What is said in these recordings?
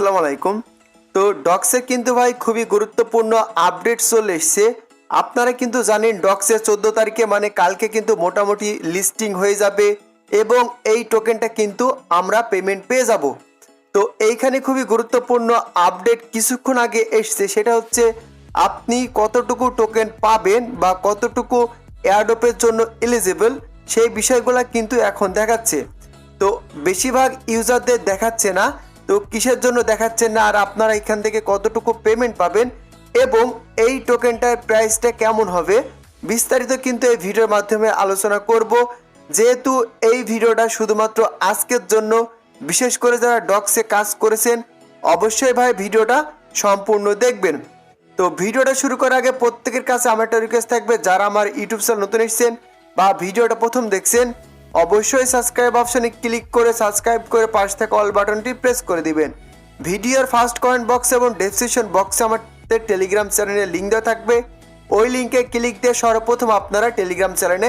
আসসালামু আলাইকুম। তো ডক্সে কিন্তু ভাই খুবই গুরুত্বপূর্ণ আপডেট চলে এসছে। আপনারা কিন্তু জানেন ডক্সে চোদ্দ তারিখে মানে কালকে কিন্তু মোটামুটি লিস্টিং হয়ে যাবে এবং এই টোকেনটা কিন্তু আমরা পেমেন্ট পেয়ে যাব। তো এইখানে খুবই গুরুত্বপূর্ণ আপডেট কিছুক্ষণ আগে এসছে, সেটা হচ্ছে আপনি কতটুকু টোকেন পাবেন বা কতটুকু এয়ারডোপের জন্য এলিজিবল সেই বিষয়গুলো কিন্তু এখন দেখাচ্ছে। তো বেশিরভাগ ইউজারদের দেখাচ্ছে না তো কিসের জন্য দেখাচ্ছেন না আর আপনারা এখান থেকে কতটুকু পেমেন্ট পাবেন এবং এই টোকেনটার প্রাইসটা কেমন হবে? বিস্তারিত কিন্তু এই ভিডিওর মাধ্যমে আলোচনা করব। যেহেতু এই ভিডিওটা শুধুমাত্র আজকের জন্য, বিশেষ করে যারা ডক্সে কাজ করেছেন, অবশ্যই ভাই ভিডিওটা সম্পূর্ণ দেখবেন। তো ভিডিওটা শুরু করার আগে প্রত্যেকের কাছে আমার একটা রিকোয়েস্ট থাকবে, যারা আমার ইউটিউব চ্যানেল নতুন এসেছেন বা ভিডিওটা প্রথম দেখছেন অবশ্যই সাবস্ক্রাইব অপশনে ক্লিক করে সাবস্ক্রাইব করে পাশ থেকে অল বাটনটি প্রেস করে দিবেন। ভিডিওর ফার্স্ট কমেন্ট বক্স এবং ডেসক্রিপশন বক্সে আমাদের টেলিগ্রাম চ্যানেলের লিঙ্ক দেওয়া থাকবে। ওই লিঙ্কে ক্লিক দিয়ে সর্বপ্রথম আপনারা টেলিগ্রাম চ্যানেলে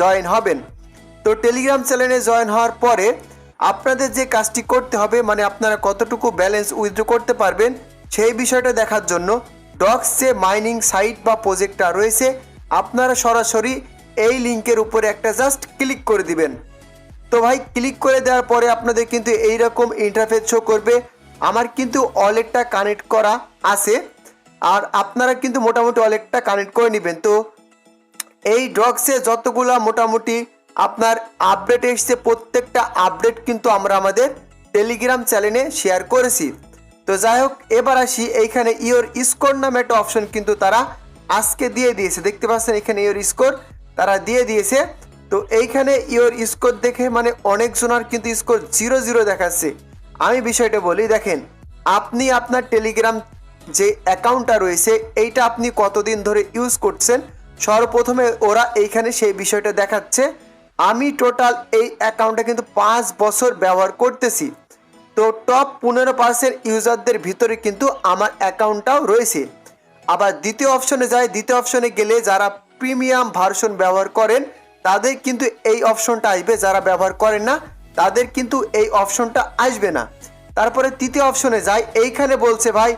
জয়েন হবেন। তো টেলিগ্রাম চ্যানেলে জয়েন হওয়ার পরে আপনাদের যে কাজটি করতে হবে মানে আপনারা কতটুকু ব্যালেন্স উইথড্র করতে পারবেন, সেই বিষয়টা দেখার জন্য ডক্স যে মাইনিং সাইট বা প্রজেক্টটা রয়েছে, আপনারা সরাসরি এই লিঙ্কের উপরে একটা জাস্ট ক্লিক করে দিবেন। তো ভাই, ক্লিক করে দেওয়ার পরে আপনাদের কিন্তু এই রকম ইন্টারফেস শো করবে। আমার কিন্তু ওয়ালেটটা কানেক্ট করা আছে। আর আপনারা কিন্তু মোটামুটি ওয়ালেটটা কানেক্ট করে নেবেন। তো এই ড্রগসে যতগুলা মোটামুটি আপনার আপডেট এসছে, প্রত্যেকটা আপডেট কিন্তু আমরা আমাদের টেলিগ্রাম চ্যানেলে শেয়ার করেছি। তো যাই হোক, এবার আসি। এইখানে ইওর স্কোর নামে একটা অপশন কিন্তু তারা আজকে দিয়ে দিয়েছে। দেখতে পাচ্ছেন এখানে ইওর স্কোর তারা দিয়ে দিয়েছে। তো এইখানে ইওর স্কোর দেখে মানে অনেকজনের কিন্তু স্কোর জিরো জিরো দেখাচ্ছে। আমি বিষয়টা বলি, দেখেন, আপনি আপনার টেলিগ্রাম যে অ্যাকাউন্টটা রয়েছে, এইটা আপনি কতদিন ধরে ইউজ করছেন? সর্বপ্রথমে ওরা এইখানে সেই বিষয়টা দেখাচ্ছে। আমি টোটাল এই অ্যাকাউন্টটা কিন্তু পাঁচ বছর ব্যবহার করতেছি। তো টপ পনেরো পার্সেন্ট ইউজারদের ভিতরে কিন্তু আমার অ্যাকাউন্টটাও রয়েছে। আবার দ্বিতীয় অপশনে যায়, দ্বিতীয় অপশনে গেলে যারা প্রিমিয়াম ভার্সন ব্যবহার করেন, তাদের কিন্তু এই অপশনটা আসবে। যারা ব্যবহার করেন না, তাদের কিন্তু এই অপশনটা আসবে না। তারপরে তৃতীয় অপশনে যাই। এইখানে বলছে, ভাই,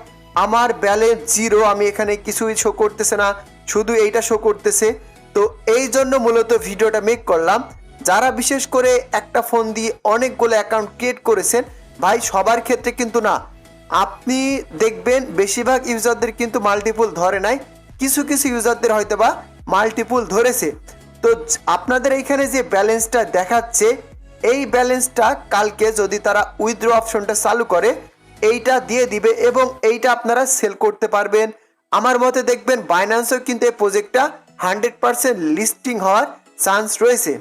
আমার ব্যালেন্স জিরো, আমি এখানে কিছুই শো করতেছে না, শুধু এইটা শো করতেছে। তো এই জন্য মূলত ভিডিওটা মেক করলাম। যারা বিশেষ করে একটা ফোন দিয়ে অনেকগুলো অ্যাকাউন্ট ক্রিয়েট করেছেন, ভাই, সবার ক্ষেত্রে কিন্তু না। আপনি দেখবেন, বেশিরভাগ ইউজারদের কিন্তু মাল্টিপুল ধরে নাই। কিছু কিছু ইউজারদের হয়তো বা মাল্টিপুল ধরেছে। তো আপনাদের এইখানে যে ব্যালেন্সটা দেখাচ্ছে, এই ব্যালেন্সটা কালকে যদি তারা উইথড্র অপশনটা চালু করে, এইটা দিয়ে দিবে এবং এইটা আপনারা সেল করতে পারবেন। আমার মতে দেখবেন বাইন্যান্সও কিন্তু এই প্রজেক্টটা হান্ড্রেড পার্সেন্ট লিস্টিং হওয়ার চান্স রয়েছে।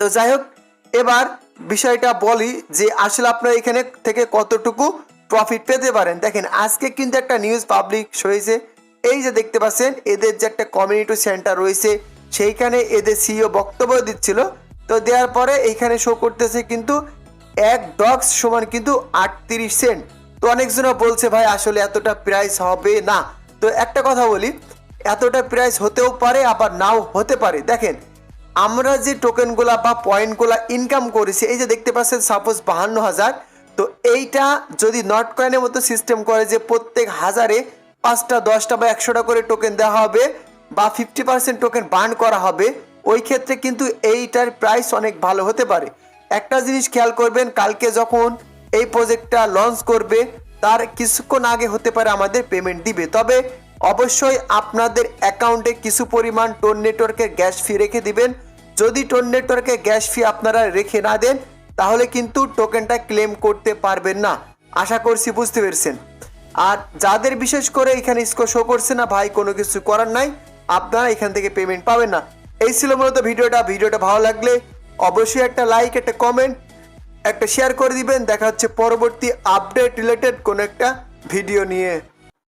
তো যাই হোক, এবার বিষয়টা বলি যে আসলে আপনারা এখানে থেকে কতটুকু প্রফিট পেতে পারেন। দেখেন, আজকে কিন্তু একটা নিউজ পাবলিক হয়েছে। এই যে দেখতে পাচ্ছেন, এদের যে একটা কমিউনিটি সেন্টার রয়েছে, সেইখানে এদের সিইও বক্তব্য দিচ্ছিল। তো দেওয়ার পরে এইখানে শো করতেছে কিন্তু এক ডগস সমান কিন্তু আটত্রিশ সেন্ট তো অনেকজনা বলছে, ভাই, আসলে এতটা প্রাইস হবে না। তো একটা কথা বলি, এতটা প্রাইস হতেও পারে, আবার নাও হতে পারে। দেখেন, আমরা যে টোকেনগুলা বা পয়েন্টগুলা ইনকাম করেছি, এই যে দেখতে পাচ্ছেন সাপোজ বাহান্ন হাজার। তো এইটা যদি নট কয়েনের মতো সিস্টেম করে যে প্রত্যেক হাজারে পাঁচটা, দশটা বা একশোটা করে টোকেন দেওয়া হবে বা ফিফটি পার্সেন্ট টোকেন বার্ন করা হবে, ওই ক্ষেত্রে কিন্তু এইটার প্রাইস অনেক ভালো হতে পারে। একটা জিনিস খেয়াল করবেন, কালকে যখন এই প্রজেক্টটা লঞ্চ করবে, তার কিছুক্ষণ আগে হতে পারে আমাদের পেমেন্ট দিবে। তবে অবশ্যই আপনাদের অ্যাকাউন্টে কিছু পরিমাণ টোন নেটওয়ার্কের গ্যাস ফি রেখে দিবেন। যদি টোন নেটওয়ার্কে গ্যাস ফি আপনারা রেখে না দেন, তাহলে কিন্তু টোকেনটা ক্লেম করতে পারবেন না। আশা করছি বুঝতে পেরেছেন। আর যাদের বিশেষ করে এখানে স্কোর শো করছে না, ভাই, কোনো কিছু করার নাই। আপনারা এখান থেকে পেমেন্ট পাবেন না। এই ছিল মূলত ভিডিওটা। ভিডিওটা ভালো লাগলে অবশ্যই একটা লাইক একটা কমেন্ট একটা শেয়ার করে দিবেন। দেখা হচ্ছে পরবর্তী আপডেট রিলেটেড কোনো একটা ভিডিও নিয়ে।